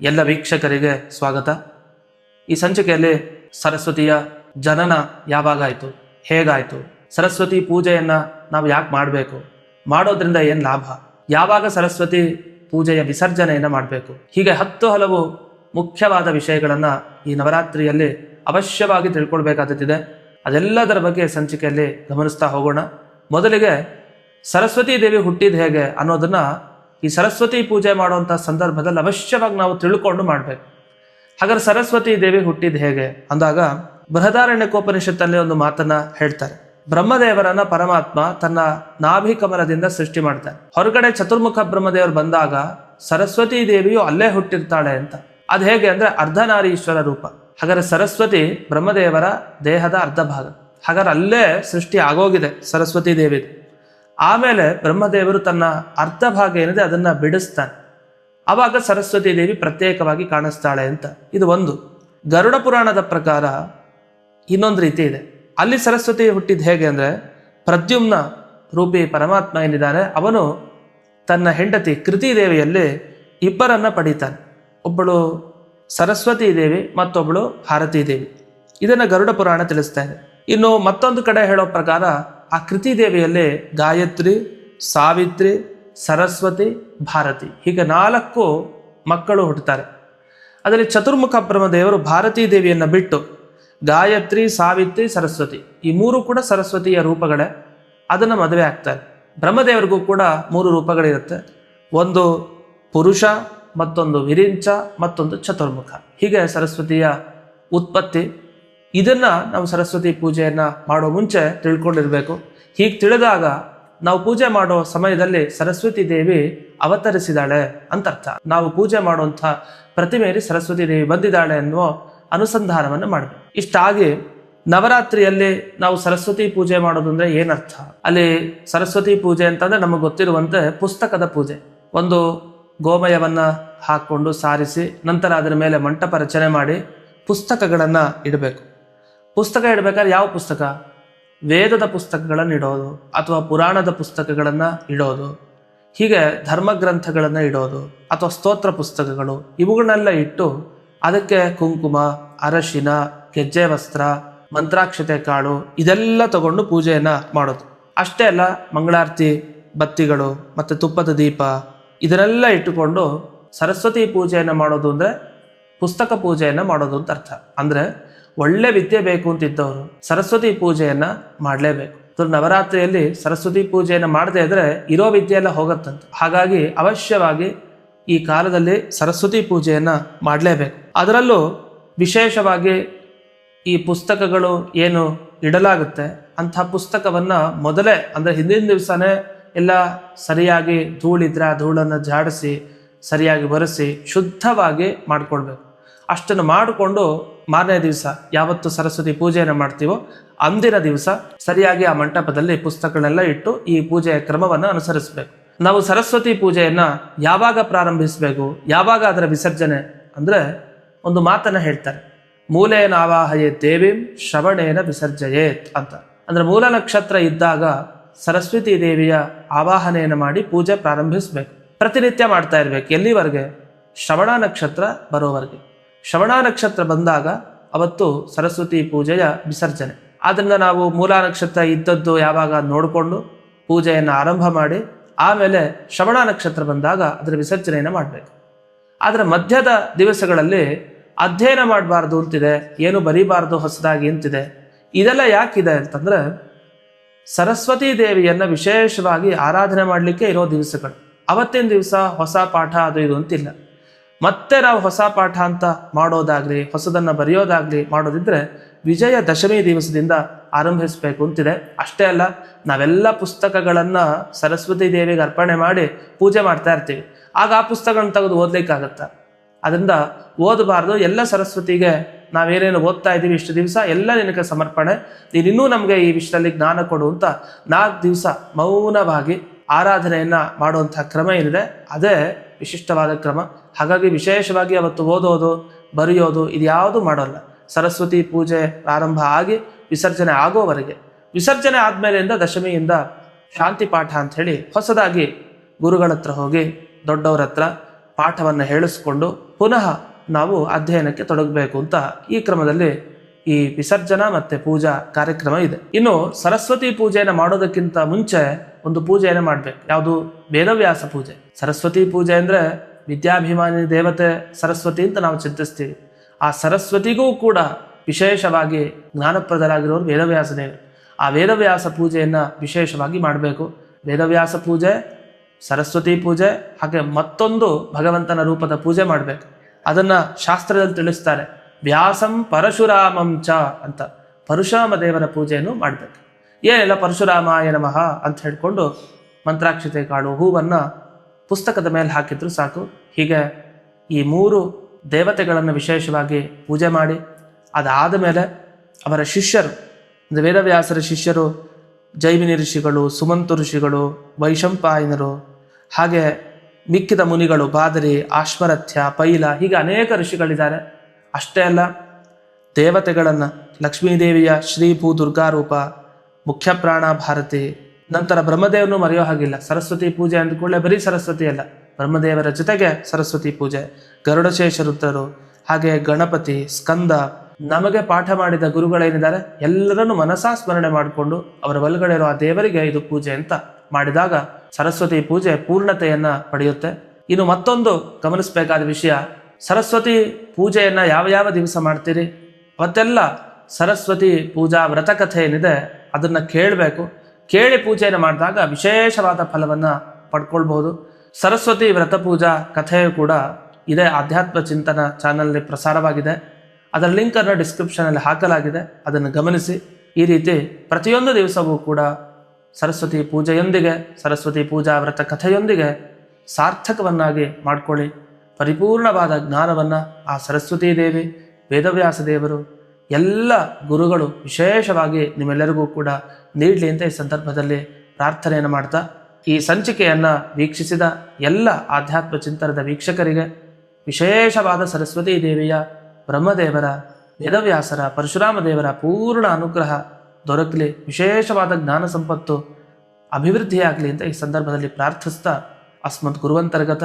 ಎಲ್ಲ ವೀಕ್ಷಕರಿಗೆ ಸ್ವಾಗತ. ಈ ಸಂಚಿಕೆಯಲ್ಲಿ ಸರಸ್ವತಿಯ ಜನನ ಯಾವಾಗಾಯಿತು, ಹೇಗಾಯಿತು, ಸರಸ್ವತಿ ಪೂಜೆಯನ್ನು ನಾವು ಯಾಕೆ ಮಾಡಬೇಕು, ಮಾಡೋದ್ರಿಂದ ಏನು ಲಾಭ, ಯಾವಾಗ ಸರಸ್ವತಿ ಪೂಜೆಯ ವಿಸರ್ಜನೆಯನ್ನು ಮಾಡಬೇಕು, ಹೀಗೆ ಹತ್ತು ಹಲವು ಮುಖ್ಯವಾದ ವಿಷಯಗಳನ್ನು ಈ ನವರಾತ್ರಿಯಲ್ಲಿ ಅವಶ್ಯವಾಗಿ ತಿಳ್ಕೊಳ್ಬೇಕಾದದ್ದಿದೆ. ಅದೆಲ್ಲದರ ಬಗ್ಗೆ ಸಂಚಿಕೆಯಲ್ಲಿ ಗಮನಿಸ್ತಾ ಹೋಗೋಣ. ಮೊದಲಿಗೆ ಸರಸ್ವತಿ ದೇವಿ ಹುಟ್ಟಿದ ಹೇಗೆ ಅನ್ನೋದನ್ನ ಈ ಸರಸ್ವತಿ ಪೂಜೆ ಮಾಡುವಂಥ ಸಂದರ್ಭದಲ್ಲಿ ಅವಶ್ಯವಾಗಿ ನಾವು ತಿಳ್ಕೊಂಡು ಮಾಡಬೇಕು. ಹಾಗಾದ್ರೆ ಸರಸ್ವತಿ ದೇವಿ ಹುಟ್ಟಿದ ಹೇಗೆ? ಅಂದಾಗ ಬೃಹದಾರಣ್ಯಕೋಪನಿಷತ್ತಲ್ಲಿ ಒಂದು ಮಾತನ್ನ ಹೇಳ್ತಾರೆ. ಬ್ರಹ್ಮದೇವರನ್ನ ಪರಮಾತ್ಮ ತನ್ನ ನಾಭಿ ಕಮಲದಿಂದ ಸೃಷ್ಟಿ ಮಾಡ್ತಾರೆ. ಹೊರಗಡೆ ಚತುರ್ಮುಖ ಬ್ರಹ್ಮದೇವರು ಬಂದಾಗ ಸರಸ್ವತಿ ದೇವಿಯು ಅಲ್ಲೇ ಹುಟ್ಟಿರ್ತಾಳೆ ಅಂತ. ಅದು ಹೇಗೆ ಅಂದ್ರೆ ಅರ್ಧನಾರೀಶ್ವರ ರೂಪ. ಹಾಗಾದ್ರೆ ಸರಸ್ವತಿ ಬ್ರಹ್ಮದೇವರ ದೇಹದ ಅರ್ಧ ಭಾಗ ಹಾಗಾದ್ರೆ ಅಲ್ಲೇ ಸೃಷ್ಟಿ ಆಗೋಗಿದೆ ಸರಸ್ವತಿ ದೇವಿ ಆಮೇಲೆ ಬ್ರಹ್ಮದೇವರು ತನ್ನ ಅರ್ಧ ಭಾಗ ಏನಿದೆ ಅದನ್ನ ಬಿಡಿಸ್ತಾನೆ. ಆವಾಗ ಸರಸ್ವತಿ ದೇವಿ ಪ್ರತ್ಯೇಕವಾಗಿ ಕಾಣಿಸ್ತಾಳೆ ಅಂತ. ಇದು ಒಂದು. ಗರುಡ ಪುರಾಣದ ಪ್ರಕಾರ ಇನ್ನೊಂದು ರೀತಿ ಇದೆ. ಅಲ್ಲಿ ಸರಸ್ವತಿ ಹುಟ್ಟಿದ ಹೇಗೆ ಅಂದ್ರೆ, ಪ್ರದ್ಯುಮ್ನ ರೂಪಿ ಪರಮಾತ್ಮ ಏನಿದ್ದಾನೆ, ಅವನು ತನ್ನ ಹೆಂಡತಿ ಕೃತಿ ದೇವಿಯಲ್ಲಿ ಇಬ್ಬರನ್ನ ಪಡಿತಾನೆ. ಒಬ್ಬಳು ಸರಸ್ವತಿ ದೇವಿ, ಮತ್ತೊಬ್ಬಳು ಭಾರತೀ ದೇವಿ. ಇದನ್ನ ಗರುಡ ಪುರಾಣ ತಿಳಿಸ್ತಾ ಇದೆ. ಇನ್ನು ಮತ್ತೊಂದು ಕಡೆ ಹೇಳೋ ಪ್ರಕಾರ ಆ ಕೃತಿ ದೇವಿಯಲ್ಲಿ ಗಾಯತ್ರಿ, ಸಾವಿತ್ರಿ, ಸರಸ್ವತಿ, ಭಾರತಿ ಹೀಗೆ ನಾಲ್ಕು ಮಕ್ಕಳು ಹುಟ್ಟುತ್ತಾರೆ. ಅದರಲ್ಲಿ ಚತುರ್ಮುಖ ಬ್ರಹ್ಮದೇವರು ಭಾರತೀ ದೇವಿಯನ್ನು ಬಿಟ್ಟು ಗಾಯತ್ರಿ, ಸಾವಿತ್ರಿ, ಸರಸ್ವತಿ ಈ ಮೂರು ಕೂಡ ಸರಸ್ವತಿಯ ರೂಪಗಳೇ. ಅದನ್ನು ಮದುವೆ ಆಗ್ತಾರೆ. ಬ್ರಹ್ಮದೇವರಿಗೂ ಕೂಡ ಮೂರು ರೂಪಗಳಿರುತ್ತೆ. ಒಂದು ಪುರುಷ, ಮತ್ತೊಂದು ವಿರಿಂಚ, ಮತ್ತೊಂದು ಚತುರ್ಮುಖ ಹೀಗೆ ಸರಸ್ವತಿಯ ಉತ್ಪತ್ತಿ. ಇದನ್ನ ನಾವು ಸರಸ್ವತಿ ಪೂಜೆಯನ್ನು ಮಾಡೋ ಮುಂಚೆ ತಿಳ್ಕೊಂಡಿರಬೇಕು. ಹೀಗೆ ತಿಳಿದಾಗ ನಾವು ಪೂಜೆ ಮಾಡೋ ಸಮಯದಲ್ಲಿ ಸರಸ್ವತಿ ದೇವಿ ಅವತರಿಸಿದಾಳೆ ಅಂತ ಅರ್ಥ ನಾವು ಪೂಜೆ ಮಾಡುವಂಥ ಪ್ರತಿಮೆಯಲ್ಲಿ ಸರಸ್ವತಿ ದೇವಿ ಬಂದಿದ್ದಾಳೆ ಅನ್ನುವ ಅನುಸಂಧಾನವನ್ನು ಮಾಡಬೇಕು. ಇಷ್ಟಾಗಿ ನವರಾತ್ರಿಯಲ್ಲಿ ನಾವು ಸರಸ್ವತಿ ಪೂಜೆ ಮಾಡೋದು ಅಂದ್ರೆ ಏನರ್ಥ? ಅಲ್ಲಿ ಸರಸ್ವತಿ ಪೂಜೆ ಅಂತಂದ್ರೆ ನಮಗೆ ಗೊತ್ತಿರುವಂತೆ ಪುಸ್ತಕದ ಪೂಜೆ. ಒಂದು ಗೋಮಯವನ್ನ ಹಾಕೊಂಡು ಸಾರಿಸಿ, ನಂತರ ಅದರ ಮೇಲೆ ಮಂಟಪ ರಚನೆ ಮಾಡಿ ಪುಸ್ತಕಗಳನ್ನ ಇಡಬೇಕು. ಪುಸ್ತಕ ಇಡಬೇಕಾದ್ರೆ ಯಾವ ಪುಸ್ತಕ? ವೇದದ ಪುಸ್ತಕಗಳನ್ನು ಇಡೋದು ಅಥವಾ ಪುರಾಣದ ಪುಸ್ತಕಗಳನ್ನು ಇಡೋದು, ಹೀಗೆ ಧರ್ಮಗ್ರಂಥಗಳನ್ನು ಇಡೋದು ಅಥವಾ ಸ್ತೋತ್ರ ಪುಸ್ತಕಗಳು, ಇವುಗಳನ್ನೆಲ್ಲ ಇಟ್ಟು ಅದಕ್ಕೆ ಕುಂಕುಮ, ಅರಶಿನ, ಗೆಜ್ಜೆ ವಸ್ತ್ರ, ಮಂತ್ರಾಕ್ಷತೆ ಕಾಳು ಇದೆಲ್ಲ ತಗೊಂಡು ಪೂಜೆಯನ್ನು ಮಾಡೋದು. ಅಷ್ಟೇ ಅಲ್ಲ, ಮಂಗಳಾರತಿ, ಬತ್ತಿಗಳು ಮತ್ತು ತುಪ್ಪದ ದೀಪ ಇದನ್ನೆಲ್ಲ ಇಟ್ಟುಕೊಂಡು ಸರಸ್ವತಿ ಪೂಜೆಯನ್ನು ಮಾಡೋದು ಅಂದರೆ ಪುಸ್ತಕ ಪೂಜೆಯನ್ನು ಮಾಡೋದು ಅಂತ ಅರ್ಥ. ಅಂದ್ರೆ ಒಳ್ಳೆ ವಿದ್ಯೆ ಬೇಕು ಅಂತಿದ್ದವರು ಸರಸ್ವತಿ ಪೂಜೆಯನ್ನ ಮಾಡಲೇಬೇಕು. ನವರಾತ್ರಿಯಲ್ಲಿ ಸರಸ್ವತಿ ಪೂಜೆಯನ್ನು ಮಾಡದೇ ಇದ್ರೆ ಇರೋ ವಿದ್ಯೆ ಎಲ್ಲ ಹೋಗತ್ತಂತ. ಹಾಗಾಗಿ ಅವಶ್ಯವಾಗಿ ಈ ಕಾಲದಲ್ಲಿ ಸರಸ್ವತಿ ಪೂಜೆಯನ್ನು ಮಾಡಲೇಬೇಕು. ಅದರಲ್ಲೂ ವಿಶೇಷವಾಗಿ ಈ ಪುಸ್ತಕಗಳು ಏನು ಇಡಲಾಗುತ್ತೆ ಅಂಥ ಪುಸ್ತಕವನ್ನ ಮೊದಲೇ ಅಂದ್ರೆ ಹಿಂದಿನ ದಿವಸನೇ ಎಲ್ಲ ಸರಿಯಾಗಿ ಧೂಳಿದ್ರೆ ಆ ಧೂಳನ್ನು ಜಾಡಿಸಿ ಸರಿಯಾಗಿ ಬರೆಸಿ ಶುದ್ಧವಾಗಿ ಮಾಡಿಕೊಳ್ಬೇಕು. ಅಷ್ಟನ್ನು ಮಾಡಿಕೊಂಡು ಮಾರನೇ ದಿವಸ ಯಾವತ್ತು ಸರಸ್ವತಿ ಪೂಜೆಯನ್ನು ಮಾಡ್ತೀವೋ ಅಂದಿನ ದಿವಸ ಸರಿಯಾಗಿ ಆ ಮಂಟಪದಲ್ಲಿ ಪುಸ್ತಕಗಳನ್ನೆಲ್ಲ ಇಟ್ಟು ಈ ಪೂಜೆಯ ಕ್ರಮವನ್ನು ಅನುಸರಿಸಬೇಕು. ನಾವು ಸರಸ್ವತಿ ಪೂಜೆಯನ್ನು ಯಾವಾಗ ಪ್ರಾರಂಭಿಸಬೇಕು, ಯಾವಾಗ ಅದರ ವಿಸರ್ಜನೆ ಅಂದ್ರೆ ಒಂದು ಮಾತನ್ನ ಹೇಳ್ತಾರೆ. ಮೂಲೇನ ಆವಾಹಯೇ ದೇವಿಂ ಶ್ರವಣೇನ ವಿಸರ್ಜಯೇತ್ ಅಂತ. ಅಂದ್ರೆ ಮೂಲ ನಕ್ಷತ್ರ ಇದ್ದಾಗ ಸರಸ್ವತಿ ದೇವಿಯ ಆವಾಹನೆಯನ್ನು ಮಾಡಿ ಪೂಜೆ ಪ್ರಾರಂಭಿಸಬೇಕು. ಪ್ರತಿನಿತ್ಯ ಮಾಡ್ತಾ ಇರ್ಬೇಕು. ಎಲ್ಲಿವರೆಗೆ? ಶ್ರವಣ ನಕ್ಷತ್ರ ಬರೋವರೆಗೆ. ಶ್ರವಣ ನಕ್ಷತ್ರ ಬಂದಾಗ ಅವತ್ತು ಸರಸ್ವತಿ ಪೂಜೆಯ ವಿಸರ್ಜನೆ. ಆದ್ದರಿಂದ ನಾವು ಮೂಲ ನಕ್ಷತ್ರ ಇದ್ದದ್ದು ಯಾವಾಗ ನೋಡಿಕೊಂಡು ಪೂಜೆಯನ್ನು ಆರಂಭ ಮಾಡಿ, ಆಮೇಲೆ ಶ್ರವಣ ನಕ್ಷತ್ರ ಬಂದಾಗ ಅದರ ವಿಸರ್ಜನೆಯನ್ನು ಮಾಡಬೇಕು. ಆದರೆ ಮಧ್ಯದ ದಿವಸಗಳಲ್ಲಿ ಅಧ್ಯಯನ ಮಾಡಬಾರ್ದು ಅಂತಿದೆ, ಏನು ಬರೀಬಾರ್ದು ಹೊಸದಾಗಿ ಅಂತಿದೆ, ಇದೆಲ್ಲ ಯಾಕಿದೆ ಅಂತಂದ್ರೆ ಸರಸ್ವತಿ ದೇವಿಯನ್ನು ವಿಶೇಷವಾಗಿ ಆರಾಧನೆ ಮಾಡಲಿಕ್ಕೆ ಇರೋ ದಿವಸಗಳು. ಅವತ್ತಿನ ದಿವಸ ಹೊಸ ಪಾಠ ಅದು ಇದು ಅಂತಿಲ್ಲ. ಮತ್ತೆ ನಾವು ಹೊಸ ಪಾಠ ಅಂತ ಮಾಡೋದಾಗ್ಲಿ, ಹೊಸದನ್ನ ಬರೆಯೋದಾಗ್ಲಿ ಮಾಡೋದಿದ್ರೆ ವಿಜಯ ದಶಮಿ ದಿವಸದಿಂದ ಆರಂಭಿಸಬೇಕು ಅಂತಿದೆ. ಅಷ್ಟೇ ಅಲ್ಲ, ನಾವೆಲ್ಲ ಪುಸ್ತಕಗಳನ್ನ ಸರಸ್ವತಿ ದೇವಿಗೆ ಅರ್ಪಣೆ ಮಾಡಿ ಪೂಜೆ ಮಾಡ್ತಾ ಇರ್ತೀವಿ. ಆಗ ಆ ಪುಸ್ತಕಗಳನ್ನ ತೆಗೆದು ಓದ್ಲಿಕ್ಕಾಗತ್ತ? ಅದರಿಂದ ಓದಬಾರ್ದು. ಎಲ್ಲ ಸರಸ್ವತಿಗೆ ನಾವೇನೇನು ಓದ್ತಾ ಇದ್ದೀವಿ ಇಷ್ಟು ದಿವಸ, ಎಲ್ಲ ನಿನಗೆ ಸಮರ್ಪಣೆ. ನೀನು ಇನ್ನೂ ನಮಗೆ ಈ ವಿಷಯದಲ್ಲಿ ಜ್ಞಾನ ಕೊಡು ಅಂತ ನಾಲ್ಕು ದಿವಸ ಮೌನವಾಗಿ ಆರಾಧನೆಯನ್ನ ಮಾಡುವಂಥ ಕ್ರಮ ಏನಿದೆ. ಅದೇ ವಿಶಿಷ್ಟವಾದ ಕ್ರಮ. ಹಾಗಾಗಿ ವಿಶೇಷವಾಗಿ ಅವತ್ತು ಓದೋದು, ಬರೆಯೋದು ಇದ್ಯಾವುದು ಮಾಡೋಲ್ಲ. ಸರಸ್ವತಿ ಪೂಜೆ ಪ್ರಾರಂಭ ಆಗಿ ವಿಸರ್ಜನೆ ಆಗೋವರೆಗೆ. ವಿಸರ್ಜನೆ ಆದ್ಮೇಲೆಯಿಂದ ದಶಮಿಯಿಂದ ಶಾಂತಿ ಪಾಠ ಅಂತ ಹೇಳಿ ಹೊಸದಾಗಿ ಗುರುಗಳ ಹತ್ರ ಹೋಗಿ ದೊಡ್ಡವರ ಹತ್ರ ಪಾಠವನ್ನು ಹೇಳಿಸ್ಕೊಂಡು ಪುನಃ ನಾವು ಅಧ್ಯಯನಕ್ಕೆ ತೊಡಗಬೇಕು ಅಂತ ಈ ಕ್ರಮದಲ್ಲಿ ಈ ವಿಸರ್ಜನಾ ಮತ್ತೆ ಪೂಜಾ ಕಾರ್ಯಕ್ರಮ ಇದೆ. ಇನ್ನು ಸರಸ್ವತಿ ಪೂಜೆಯನ್ನು ಮಾಡೋದಕ್ಕಿಂತ ಮುಂಚೆ ಒಂದು ಪೂಜೆಯನ್ನು ಮಾಡ್ಬೇಕು. ಯಾವುದು? ವೇದವ್ಯಾಸ ಪೂಜೆ. ಸರಸ್ವತಿ ಪೂಜೆ ಅಂದ್ರೆ ವಿದ್ಯಾಭಿಮಾನಿ ದೇವತೆ ಸರಸ್ವತಿ ಅಂತ ನಾವು ಚಿಂತಿಸ್ತೀವಿ. ಆ ಸರಸ್ವತಿಗೂ ಕೂಡ ವಿಶೇಷವಾಗಿ ಜ್ಞಾನಪ್ರದರಾಗಿರೋರು ವೇದವ್ಯಾಸ ದೇವರು. ಆ ವೇದವ್ಯಾಸ ಪೂಜೆಯನ್ನು ವಿಶೇಷವಾಗಿ ಮಾಡಬೇಕು. ವೇದವ್ಯಾಸ ಪೂಜೆ, ಸರಸ್ವತಿ ಪೂಜೆ, ಹಾಗೆ ಮತ್ತೊಂದು ಭಗವಂತನ ರೂಪದ ಪೂಜೆ ಮಾಡಬೇಕು. ಅದನ್ನ ಶಾಸ್ತ್ರದಲ್ಲಿ ತಿಳಿಸ್ತಾರೆ. ವ್ಯಾಸಂ ಪರಶುರಾಮಂ ಚ ಅಂತ ಪರಶುರಾಮ ದೇವರ ಪೂಜೆಯನ್ನು ಮಾಡಬೇಕು. ಏನೆಲ್ಲ, ಪರಶುರಾಮಾಯ ನಮಃ ಅಂತ ಹೇಳ್ಕೊಂಡು ಮಂತ್ರಾಕ್ಷತೆ ಕಾಳು ಹೂವನ್ನ ಪುಸ್ತಕದ ಮೇಲೆ ಹಾಕಿದ್ರು ಸಾಕು. ಹೀಗೆ ಈ ಮೂರು ದೇವತೆಗಳನ್ನು ವಿಶೇಷವಾಗಿ ಪೂಜೆ ಮಾಡಿ, ಅದಾದ ಮೇಲೆ ಅವರ ಶಿಷ್ಯರು ವೇದವ್ಯಾಸರ ಶಿಷ್ಯರು ಜೈಮಿನಿ ಋಷಿಗಳು, ಸುಮಂತು ಋಷಿಗಳು, ವೈಶಂಪಾಯನರು, ಹಾಗೆ ಮಿಕ್ಕಿದ ಮುನಿಗಳು, ಬಾದರಿ ಆಶ್ವರಥ್ಯ ಪೈಲ, ಹೀಗೆ ಅನೇಕ ಋಷಿಗಳಿದ್ದಾರೆ. ಅಷ್ಟೇ ಅಲ್ಲ, ದೇವತೆಗಳನ್ನು ಲಕ್ಷ್ಮೀದೇವಿಯ ಶ್ರೀ ಭೂ ದುರ್ಗಾರೂಪ ಮುಖ್ಯ ಪ್ರಾಣ ಭಾರತಿ, ನಂತರ ಬ್ರಹ್ಮದೇವನು ಮರೆಯೋ ಹಾಗಿಲ್ಲ. ಸರಸ್ವತಿ ಪೂಜೆ ಅಂದ ಕೂಡಲೇ ಬರೀ ಸರಸ್ವತಿ ಅಲ್ಲ, ಬ್ರಹ್ಮದೇವರ ಜೊತೆಗೆ ಸರಸ್ವತಿ ಪೂಜೆ. ಗರುಡಶೇಷ ರುದ್ರರು ಹಾಗೆ ಗಣಪತಿ, ಸ್ಕಂದ, ನಮಗೆ ಪಾಠ ಮಾಡಿದ ಗುರುಗಳೇನಿದ್ದಾರೆ, ಎಲ್ಲರನ್ನು ಮನಸಾ ಸ್ಮರಣೆ ಮಾಡಿಕೊಂಡು ಅವರ ಒಳಗಡೆ ಇರುವ ಆ ದೇವರಿಗೆ ಇದು ಪೂಜೆ ಅಂತ ಮಾಡಿದಾಗ ಸರಸ್ವತಿ ಪೂಜೆ ಪೂರ್ಣತೆಯನ್ನ ಪಡೆಯುತ್ತೆ. ಇನ್ನು ಮತ್ತೊಂದು ಗಮನಿಸಬೇಕಾದ ವಿಷಯ ಸರಸ್ವತಿ ಪೂಜೆಯನ್ನು ಯಾವ ಯಾವ ದಿವಸ ಮಾಡ್ತೀರಿ? ಅವತ್ತೆಲ್ಲ ಸರಸ್ವತಿ ಪೂಜಾ ವ್ರತಕಥೆ ಏನಿದೆ ಅದನ್ನು ಕೇಳಬೇಕು. ಕೇಳಿ ಪೂಜೆಯನ್ನು ಮಾಡಿದಾಗ ವಿಶೇಷವಾದ ಫಲವನ್ನು ಪಡ್ಕೊಳ್ಬಹುದು ಸರಸ್ವತಿ ವ್ರತ ಪೂಜಾ ಕಥೆಯು ಕೂಡ ಇದೇ ಆಧ್ಯಾತ್ಮ ಚಿಂತನ ಚಾನಲ್ನಲ್ಲಿ ಪ್ರಸಾರವಾಗಿದೆ. ಅದರ ಲಿಂಕ್ ಅನ್ನು ಡಿಸ್ಕ್ರಿಪ್ಷನ್ ಅಲ್ಲಿ ಹಾಕಲಾಗಿದೆ. ಅದನ್ನು ಗಮನಿಸಿ. ಈ ರೀತಿ ಪ್ರತಿಯೊಂದು ದಿವಸವೂ ಕೂಡ ಸರಸ್ವತಿ ಪೂಜೆಯೊಂದಿಗೆ, ಸರಸ್ವತಿ ಪೂಜಾ ವ್ರತ ಕಥೆಯೊಂದಿಗೆ ಸಾರ್ಥಕವನ್ನಾಗಿ ಮಾಡ್ಕೊಳ್ಳಿ. ಪರಿಪೂರ್ಣವಾದ ಜ್ಞಾನವನ್ನು ಆ ಸರಸ್ವತೀ ದೇವಿ, ವೇದವ್ಯಾಸ ದೇವರು, ಎಲ್ಲ ಗುರುಗಳು ವಿಶೇಷವಾಗಿ ನಿಮ್ಮೆಲ್ಲರಿಗೂ ಕೂಡ ನೀಡಲಿ ಅಂತ ಈ ಸಂದರ್ಭದಲ್ಲಿ ಪ್ರಾರ್ಥನೆಯನ್ನು ಮಾಡ್ತಾ, ಈ ಸಂಚಿಕೆಯನ್ನು ವೀಕ್ಷಿಸಿದ ಎಲ್ಲ ಆಧ್ಯಾತ್ಮ ಚಿಂತನದ ವೀಕ್ಷಕರಿಗೆ ವಿಶೇಷವಾದ ಸರಸ್ವತೀ ದೇವಿಯ, ಬ್ರಹ್ಮದೇವರ, ವೇದವ್ಯಾಸರ, ಪರಶುರಾಮ ದೇವರ ಪೂರ್ಣ ಅನುಗ್ರಹ ದೊರಕಲಿ, ವಿಶೇಷವಾದ ಜ್ಞಾನ ಸಂಪತ್ತು ಅಭಿವೃದ್ಧಿಯಾಗಲಿ ಅಂತ ಈ ಸಂದರ್ಭದಲ್ಲಿ ಪ್ರಾರ್ಥಿಸ್ತಾ ಅಸ್ಮತ್ ಗುರುವಂತರ್ಗತ